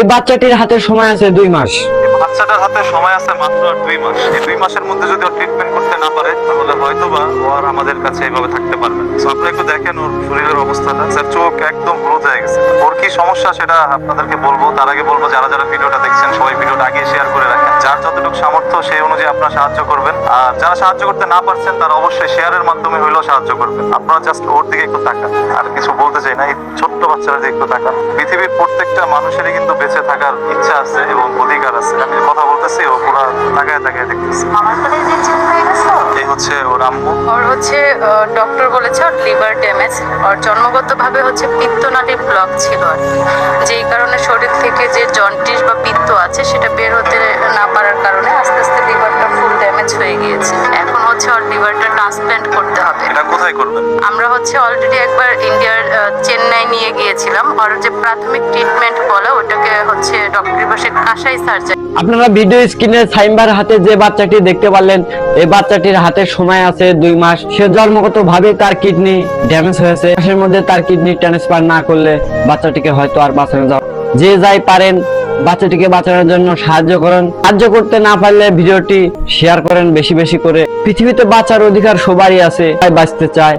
এই বাচ্চাটির হাতে সময় আছে দুই মাস। বাচ্চাটার হাতে সময় আছে মাত্র দুই মাস। এই দুই মাসের মধ্যে যদি আমাদের কাছে এইভাবে থাকতে পারবে আপনারা একটু দেখেন ওর শরীরের অবস্থাটা। স্যার চোখ একদম হলুদ হয়ে গেছে। ওর কি সমস্যা সেটা আপনাদেরকে বলব। তার আগে বলব, যারা যারা ভিডিওটা দেখছেন, সবাই ভিডিওটা আগে শেয়ার করে রাখেন। যার যতটুকু সামর্থ্য, সেই অনুযায়ী আপনারা সাহায্য করবেন। আর যারা সাহায্য করতে না পারছেন, তারা অবশ্যই শেয়ারের মাধ্যমে হলেও সাহায্য করবেন। আপনারা জাস্ট ওর দিকে একটু তাকান। আর কিছু বলতে চাই না, এই ছোট্ট বাচ্চারা দিকে একটু তাকান। পৃথিবীর প্রত্যেকটা মানুষেরই কিন্তু বেঁচে থাকার ইচ্ছা আছে এবং অধিকার আছে। আমি কথা বলতেছি ও পুরো তাকায় তাকায় দেখতেছি। হচ্ছে ওর আম্মু। ওর হচ্ছে ডক্টর বলেছে ওর লিভার ড্যামেজ ওর জন্মগতভাবে হচ্ছে পিত্তনালীর ব্লক ছিল আর কি। যেই কারণে শরীর থেকে যে জন্ডিস বা পিত্ত আছে সেটা বের হতে না পারার কারণে আস্তে আস্তে লিভারটা ফুল ড্যামেজ হয়ে গিয়েছে। এখন হচ্ছে ওর লিভারটা ট্রান্সপ্ল্যান্ট করতে হবে। এটা কোথায় করবেন? আমরা হচ্ছে অলরেডি একবার ইন্ডিয়ার চেন্নাই নিয়ে গিয়েছিলাম। ওর যে প্রাথমিক ট্রিটমেন্ট বলে ওটাকে হচ্ছে ডক্টরের পাশে কাঁসাই সার্জারি আপনারা ভিডিও স্ক্রিনে সাইমবার হাতে যে বাচ্চাটি দেখতে পারলেন, এই বাচ্চাটির হাতে সময় আছে দুই মাস। সে জন্মগত ভাবে তার কিডনি ড্যামেজ হয়েছে। মাসের মধ্যে তার কিডনি ট্রান্সফার না করলে বাচ্চাটিকে হয়তো আর বাঁচানো যাবে যে যাই পারেন, বাচ্চাটিকে বাঁচানোর জন্য সাহায্য করেন। সাহায্য করতে না পারলে ভিডিওটি শেয়ার করেন বেশি বেশি করে। পৃথিবীতে বাঁচার অধিকার সবারই আছে বাঁচতে চায়।